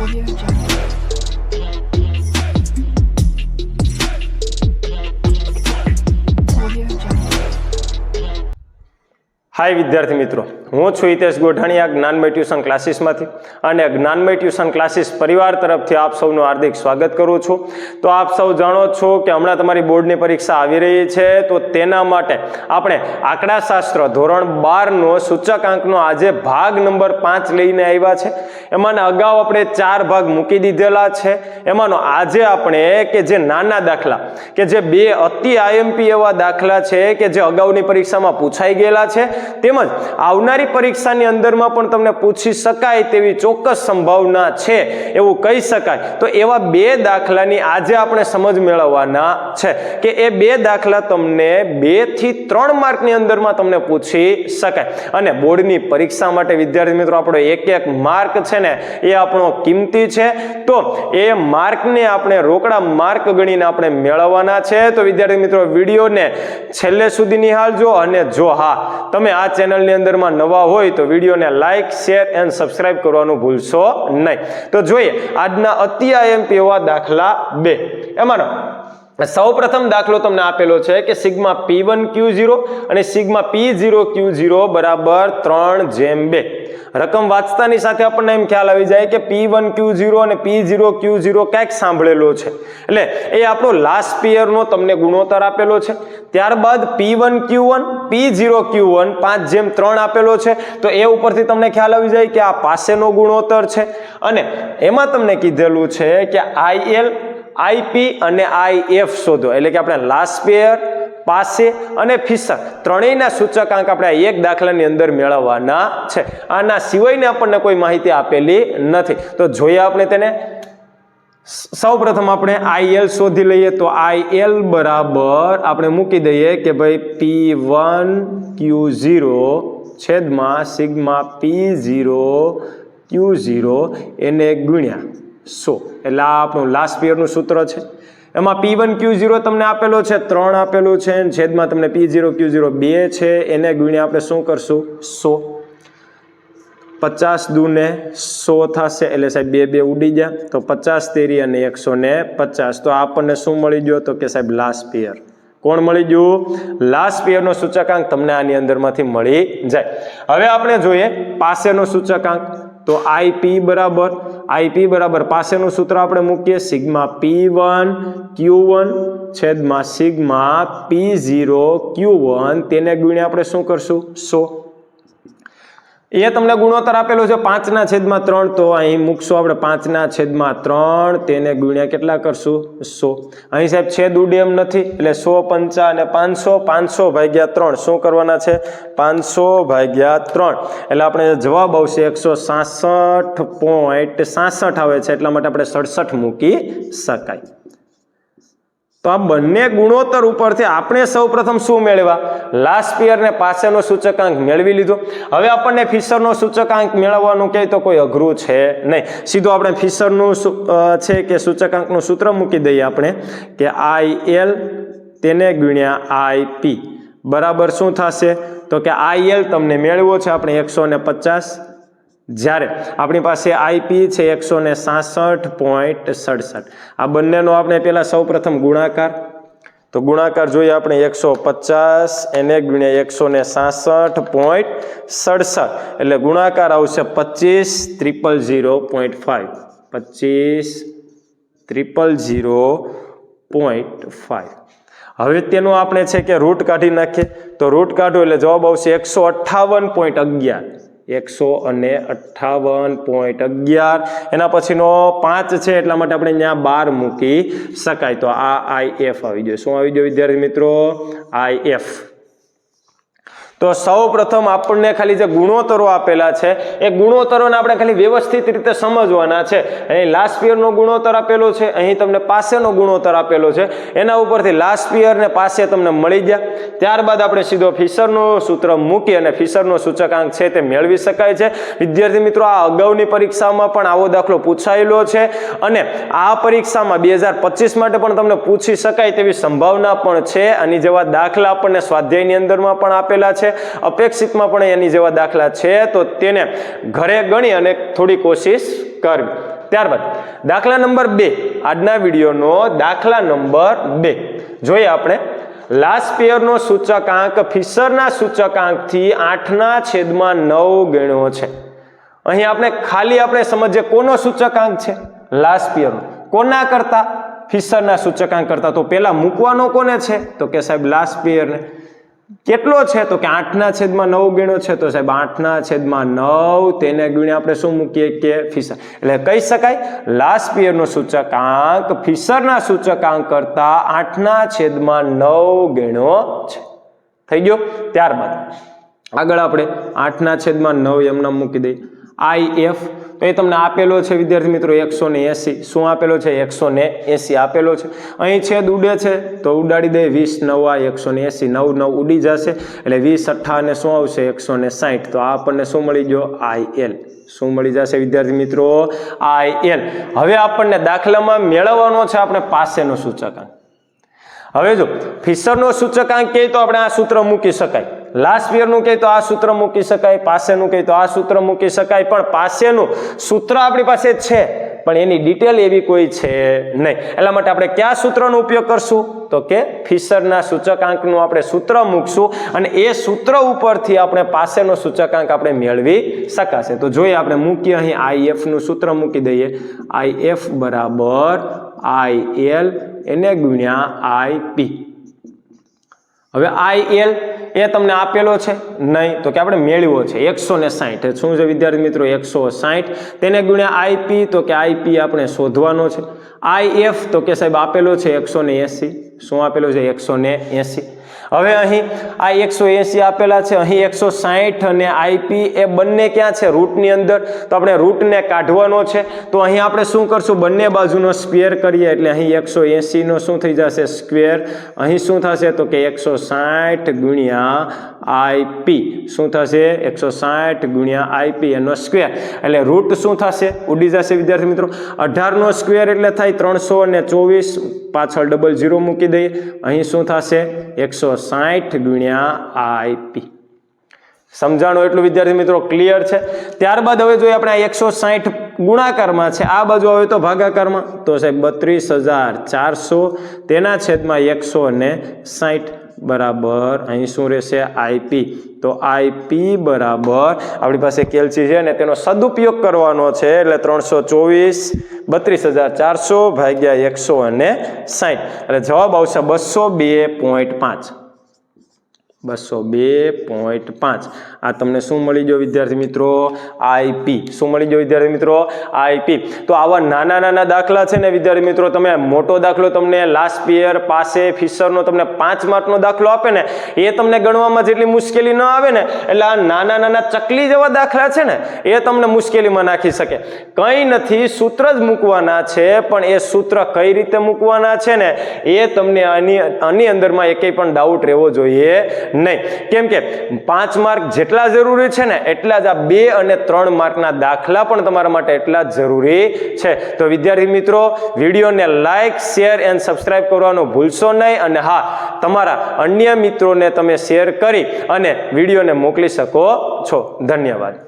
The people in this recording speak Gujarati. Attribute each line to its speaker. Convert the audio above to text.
Speaker 1: Audio Jungle.
Speaker 2: હાય વિદ્યાર્થી મિત્રો, હું છું હિતેશ ગોઢાણીયા જ્ઞાનમય ટ્યુશન ક્લાસીસમાંથી. અને જ્ઞાનમય ટ્યુશન ક્લાસીસ પરિવાર તરફથી આપ સૌનું હાર્દિક સ્વાગત કરું છું. તો આપ સૌ જાણો છો કે હમણાં તમારી બોર્ડની પરીક્ષા આવી રહી છે, તો તેના માટે આપણે આંકડાશાસ્ત્ર ધોરણ બારનો સૂચકાંકનો આજે ભાગ નંબર પાંચ લઈને આવ્યા છે. એમાંના અગાઉ આપણે ચાર ભાગ મૂકી દીધેલા છે. એમાંનો આજે આપણે કે જે નાના દાખલા, કે જે બે અતિ આઈએમપી એવા દાખલા છે, કે જે અગાઉની પરીક્ષામાં પૂછાઈ ગયેલા છે તેમજ આવનારી પરીક્ષાની અંદરમાં પણ તમને પૂછી શકાય તેવી ચોક્કસ સંભાવના છે એવું કહી શકાય. તો એવા બે દાખલાની આજે આપણે સમજ મેળવવાના છે કે એ બે દાખલા તમને બેથી ત્રણ માર્કની અંદરમાં તમને પૂછી શકાય. અને બોર્ડની પરીક્ષા માટે વિદ્યાર્થી મિત્રો, આપણો એક એક માર્ક છે ને, એ આપણો કિંમતી છે. તો એ માર્કને આપણે રોકડા માર્ક ગણીને આપણે મેળવવાના છે. તો વિદ્યાર્થી મિત્રો, વિડીયોને છેલ્લે સુધી નિહાળજો અને જો હા, તમે આ ચેનલની અંદરમાં નવા હોય તો વિડીયોને લાઇક શેર એન્ડ સબસ્ક્રાઇબ કરવાનું ભૂલશો નહીં. તો જોઈએ, આજના અતિ આઈએમપી એવા દાખલા બે. એમાંનો સૌ પ્રથમ દાખલો તમને આપેલો છે કે sigma P one Q zero અને sigma P zero Q zero બરાબર ત્રણ જેમ બે. રકમ વાંચતાની સાથે આપણને એમ ખ્યાલ આવી જાય કે પી વન ક્યુ ઝીરો અને પી ઝીરો ક્યુ ઝીરો ક્યાંક સાંભળેલો છે. એટલે એ આપણો લાસ્ટ પિયરનો તમને ગુણોત્તર આપેલો છે. ત્યારબાદ P one Q one, P zero Q one, પાંચ જેમ ત્રણ આપેલો છે. તો એ ઉપરથી તમને ખ્યાલ આવી જાય કે આ પાસેનો ગુણોત્તર છે. અને એમાં તમને કીધેલું છે કે આઈએલ આઈપી અને આઈએફ શોધો. એટલે કે આપણે લાસ્ટ પેયર પાસે અને ફિસર ત્રણેયના સૂચકાંક આપણે એક દાખલાની અંદર મેળવવાના છે. આના સિવાયને આપણને કોઈ માહિતી આપેલી નથી. તો જોઈએ આપણે તેને. સૌ પ્રથમ આપણે આઈએલ શોધી લઈએ તો આઈએલ બરાબર આપણે મૂકી દઈએ કે ભાઈ પી વન ક્યુ ઝીરો છેદમાં sigma P zero Q zero એને ગુણ્યા. સો. એટલે આ આપણું લાસ્ટ પિયરનું સૂત્ર છે. એમાં પી વન ક્યુ ઝીરો તમને આપેલો છે, ત્રણ આપેલું છે છેદમાં તમને પી ઝીરો ક્યુ ઝીરો બે છે, એને ગુણ્યા આપણે શું કરશું? સો. પચાસ દૂને સો થશે, એટલે સાહેબ બે બે ઉડી ગયા. તો પચાસ તેરી અને એકસો ને પચાસ. તો આપણને શું મળી ગયો? તો કે સાહેબ લાસ્ટ પિયર કોણ મળી ગયું? લાસ્ટ પિયરનો સૂચકાંક તમને આની અંદરમાંથી મળી જાય. હવે આપણે જોઈએ પાસેનો સૂચકાંક. તો આઈપી બરાબર આઈપી બરાબર. પાસેનું સૂત્ર આપણે મૂકીએ sigma P one Q one છેદમાં sigma P zero Q one તેને ગુણ્યા આપણે શું કરશું? સો. એ તમને ગુણોત્તર આપેલો છે પાંચના છેદમાં ત્રણ. તો અહીં મૂકશું આપણે પાંચના છેદમાં ત્રણ. તેને ગુણ્યા કેટલા કરશું? સો. અહીં સાહેબ છેદ ઉડે એમ નથી. એટલે સો પંચા અને પાંચસો પાંચસો ભાગ્યા ત્રણ. શું કરવાના છે? પાંચસો ભાગ્યા ત્રણ. એટલે આપણે જવાબ આવશે એકસો સાસઠ પોઈન્ટ સાસઠ આવે છે. એટલા માટે આપણે સડસઠ મૂકી શકાય. તો આ બંને ગુણોત્તર ઉપરથી આપણે સૌ પ્રથમ શું મેળવ્યા? લાસ્ટ પિયર ને પાસેનો સૂચકાંક મેળવી લીધો. હવે આપણને ફિશરનો સૂચકાંક મેળવવાનું કહે તો કોઈ અઘરું છે નહીં. સીધું આપણે ફિશરનું છે કે સૂચકાંકનું સૂત્ર મૂકી દઈએ આપણે કે આઈ એલ તેને ગુણ્યા આઈ પી બરાબર શું થશે? તો કે આઈ એલ તમને મેળવો છે આપણે એકસો ને પચાસ. જ્યારે આપણી પાસે આઈપી છે એકસો ને સાસઠ પોઈન્ટ સડસઠ. આ બંનેનો આપણે પહેલાં સૌ પ્રથમ ગુણાકાર. તો ગુણાકાર જોઈએ આપણે એકસો પચાસ, એને ગુણ્યા એકસો ને સાસઠ પોઈન્ટ સડસઠ. એટલે ગુણાકાર આવશે પચીસ ત્રિપલ ઝીરો પોઈન્ટ ફાઇવ પચીસ ત્રિપલ ઝીરો પોઈન્ટ ફાઇવ હવે તેનું આપણે છે કે રૂટ કાઢી નાખીએ. તો રૂટ કાઢો એટલે જવાબ આવશે એકસો અઠ્ઠાવન પોઈન્ટ અગિયાર. એકસો અને અઠ્ઠાવન પોઈન્ટ અગિયાર. એના પછીનો પાંચ છે, એટલા માટે આપણે ત્યાં બાર મૂકી શકાય. તો આ આઈ એફ આવી જોઈએ શું આવી જોઈએ વિદ્યાર્થી મિત્રો? I F. તો સૌ પ્રથમ આપણને ખાલી જે ગુણોત્તરો આપેલા છે, એ ગુણોત્તરોને આપણે ખાલી વ્યવસ્થિત રીતે સમજવાના છે. અહીં લાસ્ટ પિયરનો ગુણોત્તર આપેલો છે, અહીં તમને પાસેનો ગુણોત્તર આપેલો છે. એના ઉપરથી લાસ્ટ પિયરને પાસે તમને મળી ગયા. ત્યારબાદ આપણે સીધો ફિશરનું સૂત્ર મૂકી અને ફિશરનો સૂચકાંક છે તે મેળવી શકાય છે. વિદ્યાર્થી મિત્રો, આ અગાઉની પરીક્ષામાં પણ આવો દાખલો પૂછાયેલો છે અને આ પરીક્ષામાં બે માટે પણ તમને પૂછી શકાય તેવી સંભાવના પણ છે. આની જેવા દાખલા આપણને સ્વાધ્યાયની અંદરમાં પણ આપેલા છે. અપેક્ષિતમાં પણ એની જેવા દાખલા છે, તો તેને ઘરે ગણી અને થોડી કોશિશ કરવી ત્યારબાદ, દાખલા નંબર બે, આજના વિડીયોનો દાખલા નંબર બે. જોઈએ આપણે. લાસ્ટ પેયરનો સૂચકાંક ફિશરના સૂચકાંકથી આઠના છેદમાં નવ ગણ્યો છે. અહીં આપણે ખાલી આપણે સમજીએ કોનો સૂચકાંક છે? લાસ્ટ પિયરનો કોના કરતા? ફિશરના સૂચકાંક કરતા. તો પેલા મૂકવાનો કોને છે? તો કે સાહેબ લાસ્ટ પિયરને કેટલો છે તો કે આઠના છેદમાં નવ ગીણો છે તો સાહેબ આઠના છેદમાં નવ, તેને ગુણ્યા આપણે શું મૂકીએ કે ફિશર એટલે કહી શકાય લાસ્ટ પિયરનો સૂચકાંક, ફિસરના સૂચકાંક કરતા આઠના છેદમાં નવ ગીણો છે. થઈ ગયો? ત્યારબાદ આગળ આપણે આઠના છેદમાં નવ એમના મૂકી દઈએ. I F. તો એ તમને આપેલો છે, વિદ્યાર્થી મિત્રો, એકસો ને એસી. શું આપેલો છે? એકસો ને એસી આપેલો છે. અહીં છેદ ઉડે છે, તો ઉડાડી દે વીસ નવા, એકસો ને એસી નવ નવ ઉડી જશે. એટલે વીસ અઠ્ઠા અને શું આવશે? એકસો ને સાહીઠ તો આ આપણને શું મળી ગયો? I L. શું મળી જશે, વિદ્યાર્થી મિત્રો? I L. હવે આપણને દાખલામાં મેળવવાનો છે આપણે પાસેનો સૂચકાંક. હવે જો, ફિશરનો સૂચકાંક કહે તો આપણે આ સૂત્ર મૂકી શકાય. લાસ્ટ યરનું કહે તો આ સૂત્ર મૂકી શકાય, પાસેનું કહે તો આ સૂત્ર મૂકી શકાય, પણ પાસેનું સૂત્ર આપણી પાસે છે, પણ એની ડિટેલ એવી કોઈ છે નહીં. એટલા માટે આપણે કયા સૂત્રનો ઉપયોગ કરશું? તો કે ફિશરના સૂચકાંકનું આપણે સૂત્ર મૂકશું અને એ સૂત્ર ઉપરથી આપણે પાસેનો સૂચકાંક આપણે મેળવી શકાશે. તો જોઈએ આપણે મૂકીએ અહીં આઈ નું સૂત્ર મૂકી દઈએ. આઈએફ બરાબર આઈ એલ એને ગુણ્યા આઈ હવે આઈ એલ એ તમને આપેલો છે? નહીં. તો કે આપણે મેળવ્યો છે. એકસો ને સાહીઠ. શું છે વિદ્યાર્થી મિત્રો? એકસો સાહીઠ. તેને ગુણ્યા આઈપી તો કે આઈપી આપણે શોધવાનો છે. આઈ તો કે સાહેબ આપેલો છે એકસો ને એસી. શું આપેલું છે? એકસો ને એંસી. હવે અહીં આ એકસો એંસી આપેલા છે, અહીં એકસો સાહીઠ અને આઈપી એ બંને ક્યાં છે? રૂટની અંદર. તો આપણે રૂટને કાઢવાનો છે. તો અહીં આપણે શું કરશું? બંને બાજુનો સ્ક્વેર કરીએ એટલે અહીં એકસો એંસીનો શું થઈ જશે? સ્ક્વેર. અહીં શું થશે? તો કે એકસો સાઠ ગુણ્યા આઈપી શું થશે? એકસો સાઠ ગુણ્યા આઈપી એનો સ્ક્વેર. એટલે રૂટ શું થશે? ઉડી જશે વિદ્યાર્થી મિત્રો. અઢારનો સ્ક્વેર એટલે થાય ત્રણસો ને ચોવીસ પાછળ ડબલ ઝીરો મૂકી દઈએ. અહીં શું થશે? એકસો સાઠ ગુણ્યા આઈપી સમજાણો એટલું, વિદ્યાર્થી મિત્રો? ક્લિયર છે? ત્યારબાદ હવે જોઈએ આપણે એકસો સાઠ ગુણાકારમાં છે. આ બાજુ હવે તો ભાગાકારમાં. તો સાહેબ, બત્રીસ હજાર ચારસો. તેના છેદમાં એકસો ને સાઠ. બરાબર, અહીં શું રહેશે? આઈપી તો આઈપી બરાબર, આપણી પાસે કેલ્સી છે ને તેનો સદુપયોગ કરવાનો છે, એટલે ત્રણસો ચોવીસ, બત્રીસ હજાર ચારસો ભાગ્યા એકસો અને સાઠ એટલે જવાબ આવશે બસો બે પોઈન્ટ પાંચ. બસો બે પોઈન્ટ પાંચ. આ તમને શું મળી ગયો વિદ્યાર્થી મિત્રો? આઈપી શું મળી ગયો વિદ્યાર્થી મિત્રો? આઈપી તો આવા નાના નાના દાખલા છે ને વિદ્યાર્થી મિત્રો, તમે મોટો દાખલો તમને લાસ્ટ પિયર પાસે ફિશરનો તમને પાંચ માર્કનો દાખલો આપે ને, એ તમને ગણવામાં જેટલી મુશ્કેલી ન આવે ને, એટલે આ નાના નાના ચકલી જેવા દાખલા છે ને, એ તમને મુશ્કેલીમાં નાખી શકે. કંઈ નથી, સૂત્ર જ મૂકવાના છે, પણ એ સૂત્ર કઈ રીતે મૂકવાના છે ને, એ તમને આની આની અંદરમાં એકેય પણ ડાઉટ રહેવો જોઈએ નહીં. કેમ કે પાંચ માર્ક જેટલા જરૂરી છે ને, એટલા જ આ બે અને ત્રણ માર્કના દાખલા પણ તમારા માટે એટલા જ જરૂરી છે. તો વિદ્યાર્થી મિત્રો, વિડીયોને લાઇક શેર એન્ડ સબસ્ક્રાઇબ કરવાનું ભૂલશો નહીં અને હા, તમારા અન્ય મિત્રોને તમે શેર કરી અને વિડીયોને મોકલી શકો છો. ધન્યવાદ.